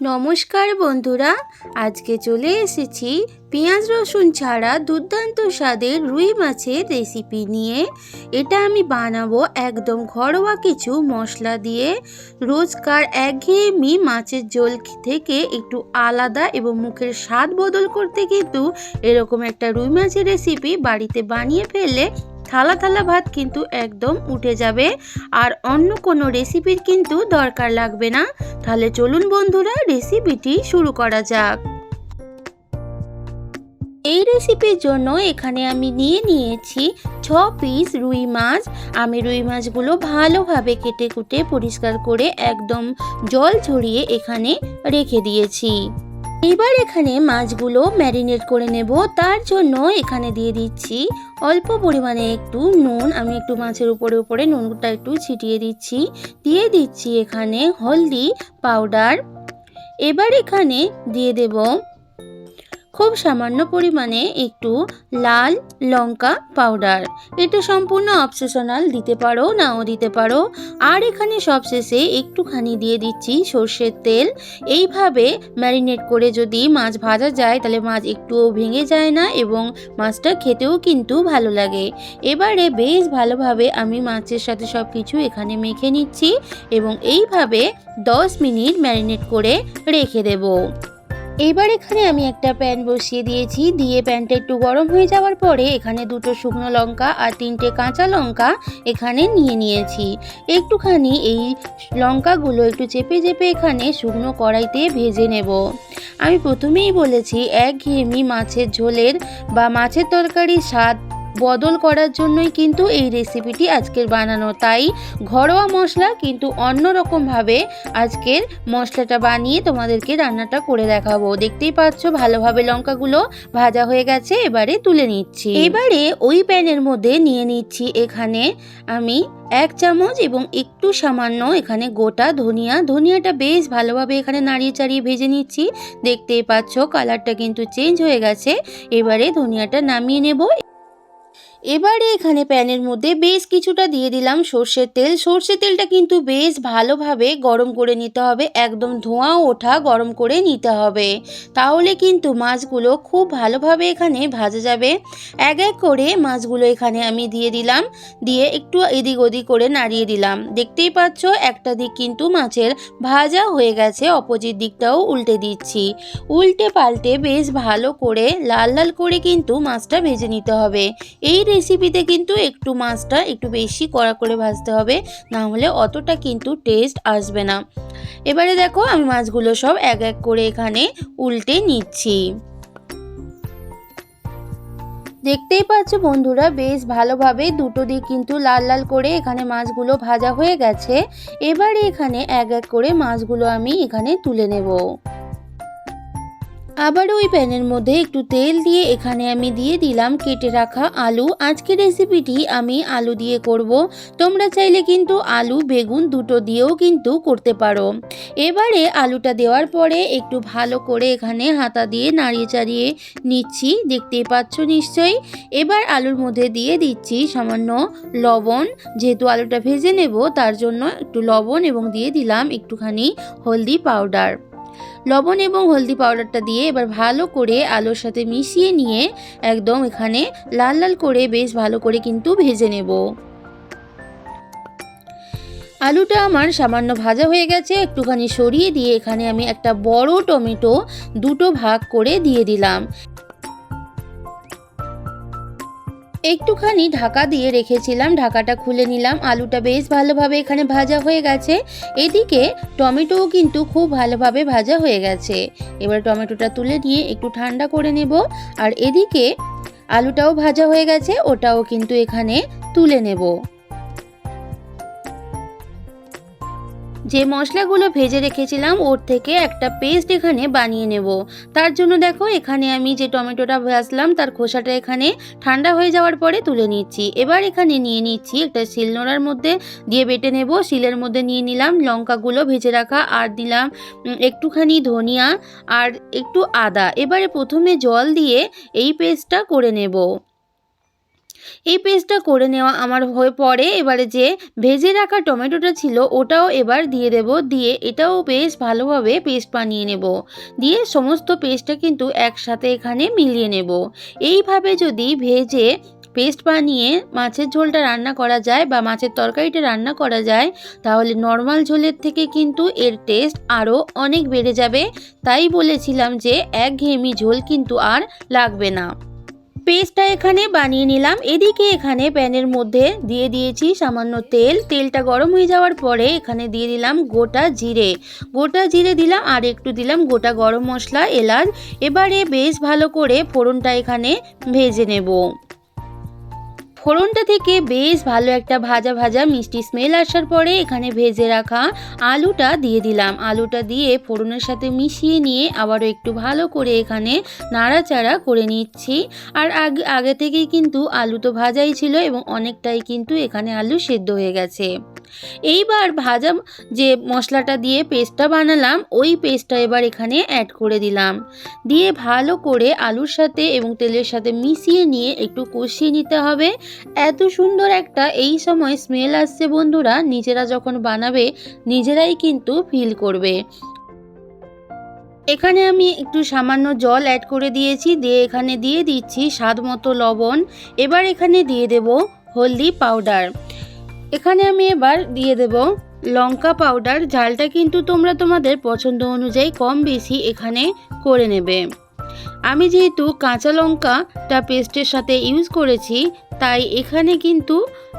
নমস্কার বন্ধুরা, আজকে চলে এসেছি পেঁয়াজ রসুন ছাড়া দুর্দান্ত স্বাদের রুই মাছের রেসিপি নিয়ে। এটা আমি বানাবো একদম ঘরোয়া কিছু মশলা দিয়ে। রোজকার একঘেয়েমি মাছের ঝোল থেকে একটু আলাদা এবং মুখের স্বাদ বদল করতে কিন্তু এরকম একটা রুই মাছের রেসিপি বাড়িতে বানিয়ে ফেললে থালা থালা ভাত কিন্তু একদম উঠে যাবে। আর অন্য কোনো রেসিপির কিন্তু দরকার লাগবে না। তাহলে চলুন বন্ধুরা রেসিপিটি শুরু করা যাক। এই রেসিপির জন্য এখানে আমি নিয়ে নিয়েছি ছ পিস রুই মাছ। আমি রুই মাছগুলো ভালোভাবে কেটে কুটে পরিষ্কার করে একদম জল ছড়িয়ে এখানে রেখে দিয়েছি। এবার এখানে মাছগুলো ম্যারিনেট করে নেব। তার জন্য এখানে দিয়ে দিচ্ছি অল্প পরিমাণে একটু নুন। আমি একটু মাছের উপরে উপরে নুনটা একটু ছিটিয়ে দিচ্ছি। দিয়ে দিচ্ছি এখানে হলদি পাউডার। এবার এখানে দিয়ে দেব খুব সামান্য পরিমাণে একটু লাল লঙ্কা পাউডার। এটা সম্পূর্ণ অপশনাল দিতে পারো নাও দিতে পারো। আর এখানে সবশেষে একটুখানি দিয়ে দিচ্ছি সর্ষের তেল। এইভাবে ম্যারিনেট করে যদি মাছ ভাজা যায়, তাহলে মাছ একটুও ভেঙে যায় না এবং মাছটা খেতেও কিন্তু ভালো লাগে। এবারে বেশ ভালোভাবে আমি মাছের সাথে সব কিছু এখানে মেখে নিচ্ছি এবং এইভাবে 10 মিনিট ম্যারিনেট করে রেখে দেবো। এবার এখানে আমি একটা প্যান বসিয়ে দিয়েছি। দিয়ে প্যানটা একটু গরম হয়ে যাওয়ার পরে এখানে দুটো শুকনো লঙ্কা আর তিনটে কাঁচা লঙ্কা এখানে নিয়ে নিয়েছি। একটুখানি এই লঙ্কাগুলো একটু চেপে চেপে এখানে শুকনো কড়াইতে ভেজে নেব। আমি প্রথমেই বলেছি, এক একঘেয়েমি মাছের ঝোলের বা মাছের তরকারির স্বাদ বদল করার জন্যই কিন্তু এই রেসিপিটি আজকের বানানো। তাই ঘরোয়া মশলা কিন্তু অন্য রকমভাবে আজকের মশলাটা বানিয়ে তোমাদেরকে রান্নাটা করে দেখাবো। দেখতেই পাচ্ছ ভালোভাবে লঙ্কাগুলো ভাজা হয়ে গেছে, এবারে তুলে নিচ্ছি। এবারে ওই প্যানের মধ্যে নিয়ে নিচ্ছি এখানে আমি এক চামচ এবং একটু সামান্য এখানে গোটা ধনিয়া। ধনিয়াটা বেশ ভালোভাবে এখানে নাড়িয়ে চাড়িয়ে ভেজে নিচ্ছি। দেখতেই পাচ্ছ কালারটা কিন্তু চেঞ্জ হয়ে গেছে। এবারে ধনিয়াটা নামিয়ে নেব। এবারে এখানে প্যানের মধ্যে বেশ কিছুটা দিয়ে দিলাম সর্ষের তেল। সর্ষের তেলটা কিন্তু বেশ ভালোভাবে গরম করে নিতে হবে। একদম ধোঁয়া ওঠা গরম করে নিতে হবে। তাহলে কিন্তু মাছগুলো খুব ভালোভাবে এখানে ভাজা যাবে। এক এক করে মাছগুলো এখানে আমি দিয়ে দিলাম। দিয়ে একটু এদিক ওদিক করে নাড়িয়ে দিলাম। দেখতেই পাচ্ছ, একটা দিক কিন্তু মাছের ভাজা হয়ে গেছে, অপোজিট দিকটাও উল্টে দিচ্ছি। উল্টে পাল্টে বেশ ভালো করে, লাল লাল করে কিন্তু মাছটা ভেজে নিতে হবে। এই রেসিপিতে কিন্তু একটু মাছটা একটু বেশি কড়া করে ভাজতে হবে না হলে অতটা কিন্তু টেস্ট আসবে না। এবারে দেখো আমি মাছগুলো সব এক এক করে এখানে উল্টে নিচ্ছি। দেখতেই পাচ্ছ বন্ধুরা, বেশ ভালোভাবে দুটো দিক কিন্তু লাল লাল করে এখানে মাছগুলো ভাজা হয়ে গেছে। এবারে এখানে এক এক করে মাছগুলো আমি এখানে তুলে নেব। আবার ওই প্যানের মধ্যে একটু তেল দিয়ে এখানে আমি দিয়ে দিলাম কেটে রাখা আলু। আজকের রেসিপিটি আমি আলু দিয়ে করব। তোমরা চাইলে কিন্তু আলু, বেগুন দুটো দিয়েও কিন্তু করতে পারো। এবারে আলুটা দেওয়ার পরে একটু ভালো করে এখানে হাতা দিয়ে নাড়িয়ে চাড়িয়ে নিচ্ছি। দেখতেই পাচ্ছ নিশ্চয়ই। এবার আলুর মধ্যে দিয়ে দিচ্ছি সামান্য লবণ। যেহেতু আলুটা ভেজে নেব, তার জন্য একটু লবণ এবং দিয়ে দিলাম একটুখানি হলদি পাউডার। লবণ এবং হলদি পাউডারটা দিয়ে এবার ভালো করে আলুর সাথে মিশিয়ে নিয়ে একদম এখানে লাল লাল করে বেশ ভালো করে কিন্তু ভেজে নেব। আলুটা আমার সামান্য ভাজা হয়ে গেছে, একটুখানি সরিয়ে দিয়ে এখানে আমি একটা বড় টমেটো দুটো ভাগ করে দিয়ে দিলাম। একটুখানি ঢাকা দিয়ে রেখেছিলাম, ঢাকাটা খুলে নিলাম, আলুটা বেশ ভালোভাবে এখানে ভাজা হয়ে গেছে। এদিকে টমেটোও কিন্তু খুব ভালোভাবে ভাজা হয়ে গেছে। এবার টমেটোটা তুলে নিয়ে একটু ঠান্ডা করে নেব। আর এদিকে আলুটাও ভাজা হয়ে গেছে, ওটাও কিন্তু এখানে তুলে নেব। যে মশলাগুলো ভেজে রেখেছিলাম, ওর থেকে একটা পেস্ট এখানে বানিয়ে নেব। তার জন্য দেখো, এখানে আমি যে টমেটোটা ভাজলাম, তার খোসাটা এখানে ঠান্ডা হয়ে যাওয়ার পরে তুলে নিচ্ছি। এবার এখানে নিয়ে নিচ্ছি একটা শিলনোড়ার মধ্যে দিয়ে বেটে নেব। শিলের মধ্যে নিয়ে নিলাম লঙ্কাগুলো ভেজে রাখা, আর দিলাম একটুখানি ধনিয়া আর একটু আদা। এবারে প্রথমে জল দিয়ে এই পেস্টটা করে নেব। এই পেস্টটা করে নেওয়া আমার হয়ে পরে এবারে যে ভেজে রাখা টমেটোটা ছিল, ওটাও এবার দিয়ে দেব। দিয়ে এটাও বেশ ভালোভাবে পেস্ট বানিয়ে নেব। দিয়ে সমস্ত পেস্টটা কিন্তু একসাথে এখানে মিলিয়ে নেব। এইভাবে যদি ভেজে পেস্ট বানিয়ে মাছের ঝোলটা রান্না করা যায় বা মাছের তরকারিটা রান্না করা যায়, তাহলে নর্মাল ঝোলের থেকে কিন্তু এর টেস্ট আরও অনেক বেড়ে যাবে। তাই বলেছিলাম যে এক একঘেয়েমি ঝোল কিন্তু আর লাগবে না। পেস্টটা এখানে বানিয়ে নিলাম। এদিকে এখানে প্যানের মধ্যে দিয়ে দিয়েছি সামান্য তেল। তেলটা গরম হয়ে যাওয়ার পরে এখানে দিয়ে দিলাম গোটা জিরে। গোটা জিরে দিলাম আর একটু দিলাম গোটা গরম মশলা, এলাচ। এবারে বেশ ভালো করে ফোড়নটা এখানে ভেজে নেব। ফোড়নটা থেকে বেশ ভালো একটা ভাজা ভাজা মিষ্টি স্মেল আসার পরে এখানে ভেজে রাখা আলুটা দিয়ে দিলাম। আলুটা দিয়ে ফোড়নের সাথে মিশিয়ে নিয়ে আবারও একটু ভালো করে এখানে নাড়াচাড়া করে নিচ্ছি। আর আগে আগে থেকেই কিন্তু আলু তো ভাজাই ছিল এবং অনেকটাই কিন্তু এখানে আলু সেদ্ধ হয়ে গেছে। এইবার ভাজা যে মশলাটা দিয়ে পেস্টটা বানালাম, ওই পেস্টটা এবার এখানে অ্যাড করে দিলাম। দিয়ে ভালো করে আলুর সাথে এবং তেলের সাথে মিশিয়ে নিয়ে একটু কষিয়ে নিতে হবে। এত সুন্দর একটা এই সময় স্মেল আসছে বন্ধুরা, নিজেরা যখন বানাবে, নিজেরাই কিন্তু ফিল করবে। এখানে আমি একটু সামান্য জল অ্যাড করে দিয়েছি, দিয়ে এখানে দিয়ে দিচ্ছি স্বাদ মতো লবণ। এবার এখানে দিয়ে দেব হলদি পাউডার এখানে আমি এবার দিয়ে দেব লঙ্কা পাউডার। ঝালটা কিন্তু তোমরা তোমাদের পছন্দ অনুযায়ী কম বেশি এখানে করে নেবে। আমি যেহেতু কাঁচা লঙ্কাটা পেস্টের সাথে ইউজ করেছি, তাই এখানে কিন্তু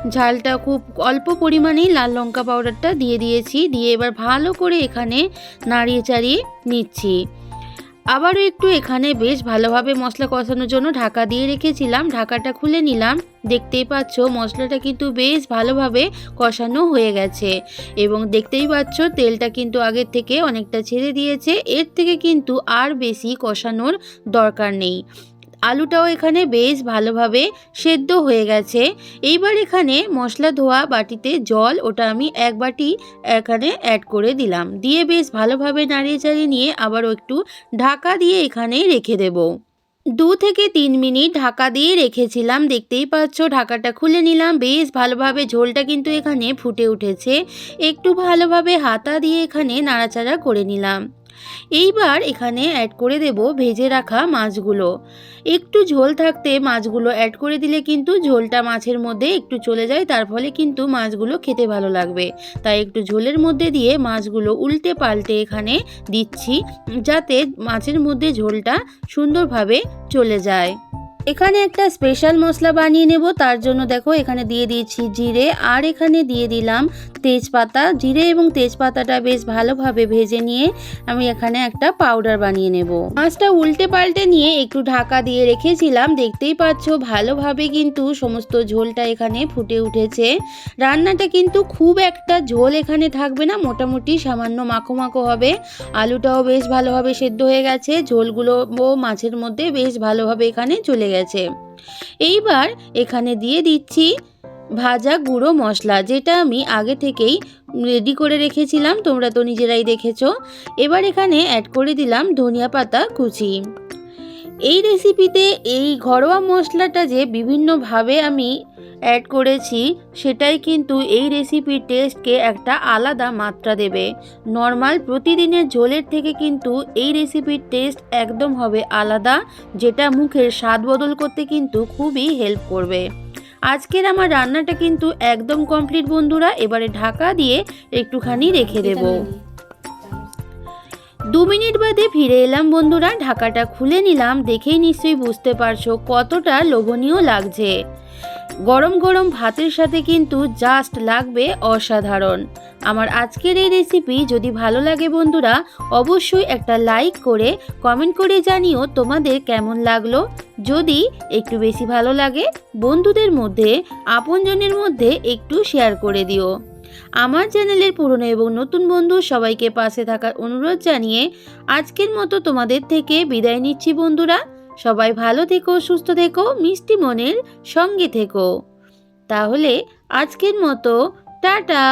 ঝালটা খুব অল্প পরিমাণেই লাল লঙ্কা পাউডারটা দিয়ে দিয়েছি। দিয়ে এবার ভালো করে এখানে নাড়িয়ে চাড়িয়ে নিচ্ছি। আবারও একটু এখানে বেশ ভালোভাবে মশলা কষানোর জন্য ঢাকা দিয়ে রেখেছিলাম। ঢাকাটা খুলে নিলাম। দেখতেই পাচ্ছ, মশলাটা কিন্তু বেশ ভালোভাবে কষানো হয়ে গেছে। এবং দেখতেই পাচ্ছ, তেলটা কিন্তু আগের থেকে অনেকটা ছেড়ে দিয়েছে। এর থেকে কিন্তু আর বেশি কষানোর দরকার নেই। আলুটাও এখানে বেশ ভালোভাবে সেদ্ধ হয়ে গেছে। এইবার এখানে মশলা ধোয়া বাটিতে জল ওটা আমি এক বাটি এখানে অ্যাড করে দিলাম। দিয়ে বেশ ভালোভাবে নাড়িয়ে চাড়িয়ে নিয়ে আবারও একটু ঢাকা দিয়ে এখানে রেখে দেবো। দু থেকে তিন মিনিট ঢাকা দিয়ে রেখেছিলাম, দেখতেই পাচ্ছ ঢাকাটা খুলে নিলাম। বেশ ভালোভাবে ঝোলটা কিন্তু এখানে ফুটে উঠেছে। একটু ভালোভাবে হাতা দিয়ে এখানে নাড়াচাড়া করে নিলাম। এইবার এখানে অ্যাড করে দেব ভেজে রাখা মাছগুলো। একটু ঝোল থাকতে মাছগুলো অ্যাড করে দিলে কিন্তু ঝোলটা মাছের মধ্যে একটু চলে যায়, তার ফলে কিন্তু মাছগুলো খেতে ভালো লাগবে। তাই একটু ঝোলের মধ্যে দিয়ে মাছগুলো উল্টে পাল্টে এখানে দিচ্ছি, যাতে মাছের মধ্যে ঝোলটা সুন্দরভাবে চলে যায়। এখানে একটা স্পেশাল মশলা বানিয়ে নেব, তার জন্য দেখো এখানে দিয়ে দিয়েছি জিরে, আর এখানে দিয়ে দিলাম তেজপাতা, জিরে এবং তেজপাতাটা বেশ ভালোভাবে ভেজে নিয়ে আমি এখানে একটা পাউডার বানিয়ে নেব। মাছটা উল্টে পাল্টে নিয়ে একটু ঢাকা দিয়ে রেখেছিলাম। দেখতেই পাচ্ছ, ভালোভাবে কিন্তু সমস্ত ঝোলটা এখানে ফুটে উঠেছে। রান্নাটা কিন্তু খুব একটা ঝোল এখানে থাকবে না, মোটামুটি সামান্য মাখো মাখো হবে। আলুটাও বেশ ভালোভাবে সেদ্ধ হয়ে গেছে, ঝোলগুলো মাছের মধ্যে বেশ ভালোভাবে এখানে চলে গেছে। এইবার এখানে দিয়ে দিচ্ছি ভাজা গুঁড়ো মশলা, যেটা আমি আগে থেকেই রেডি করে রেখেছিলাম, তোমরা তো নিজেরাই দেখেছ। এবার এখানে অ্যাড করে দিলাম ধনিয়া পাতা কুচি। এই রেসিপিতে এই ঘরোয়া মশলাটা যে বিভিন্নভাবে আমি অ্যাড করেছি, সেটাই কিন্তু এই রেসিপির টেস্টকে একটা আলাদা মাত্রা দেবে। নর্মাল প্রতিদিনের ঝোলের থেকে কিন্তু এই রেসিপির টেস্ট একদম হবে আলাদা, যেটা মুখের স্বাদ বদল করতে কিন্তু খুবই হেল্প করবে। আজকের আমার রান্নাটা কিন্তু একদম কমপ্লিট বন্ধুরা এবারে ঢাকা দিয়ে একটুখানি রেখে দেব। দু মিনিট বাদে ফিরে এলাম বন্ধুরা ঢাকাটা খুলে নিলাম দেখেই নিশ্চয়ই বুঝতে পারছ কতটা লোভনীয় লাগছে। গরম গরম ভাতের সাথে কিন্তু জাস্ট লাগবে অসাধারণ। আমার আজকের এই রেসিপি যদি ভালো লাগে বন্ধুরা অবশ্যই একটা লাইক করে কমেন্ট করে জানিও তোমাদের কেমন লাগল। যদি একটু বেশি ভালো লাগে, বন্ধুদের মধ্যে, আপনজনের মধ্যে একটু শেয়ার করে দিও। আমার চ্যানেলের পুরনো এবং নতুন বন্ধু সবাইকে পাশে থাকার অনুরোধ জানিয়ে আজকের মতো তোমাদের থেকে বিদায় নিচ্ছি বন্ধুরা। সবাই ভালো থেকো, সুস্থ থেকো, মিষ্টি মনের সঙ্গে থেকো। তাহলে আজকের মতো, টাটা!